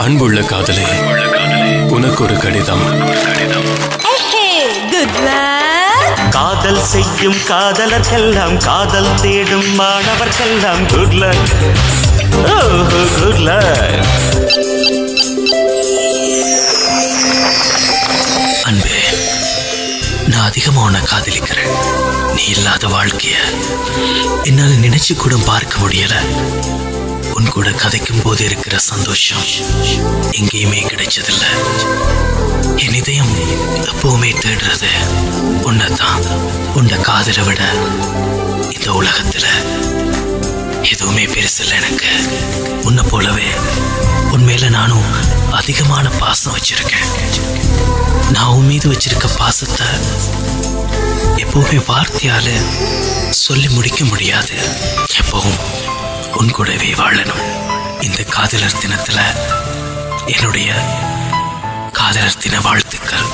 அன்புள்ள காதலே உனக்கு ஒரு கடிதம் காதல் செய்யும் காதலர்க்கெல்லாம் காதல் தேடும் மாணவர்க்கெல்லாம் குட் லக் ஓஹோ குட் லக் அன்பே நான் அதிகமா உன்னை காதலிக்கிறேன். நீ இல்லாத வாழ்க்கைய என்னால நினைச்சு கூட பார்க்க முடியல. கூட கதைக்கும் போது இருக்கிற சந்தோஷம் எங்கேயுமே கிடைச்சதில்ல. என் இதயம் எப்பவுமே தேடுறது உன்னைத்தான். உன்னை காதலை விட இந்த உலகத்துல எதுவுமே பெருசில்லை எனக்கு. உன்னை போலவே உண்மையில நானும் அதிகமான பாசம் வச்சிருக்கேன். நான் உன் மீது வச்சிருக்க பாசத்தை எப்பவுமே வார்த்தையால சொல்லி முடிக்க முடியாது. எப்பவும். உன் கூடவே வாழணும். இந்த காதலர் தினத்துல என்னுடைய காதலர் தின வாழ்த்துக்கள்.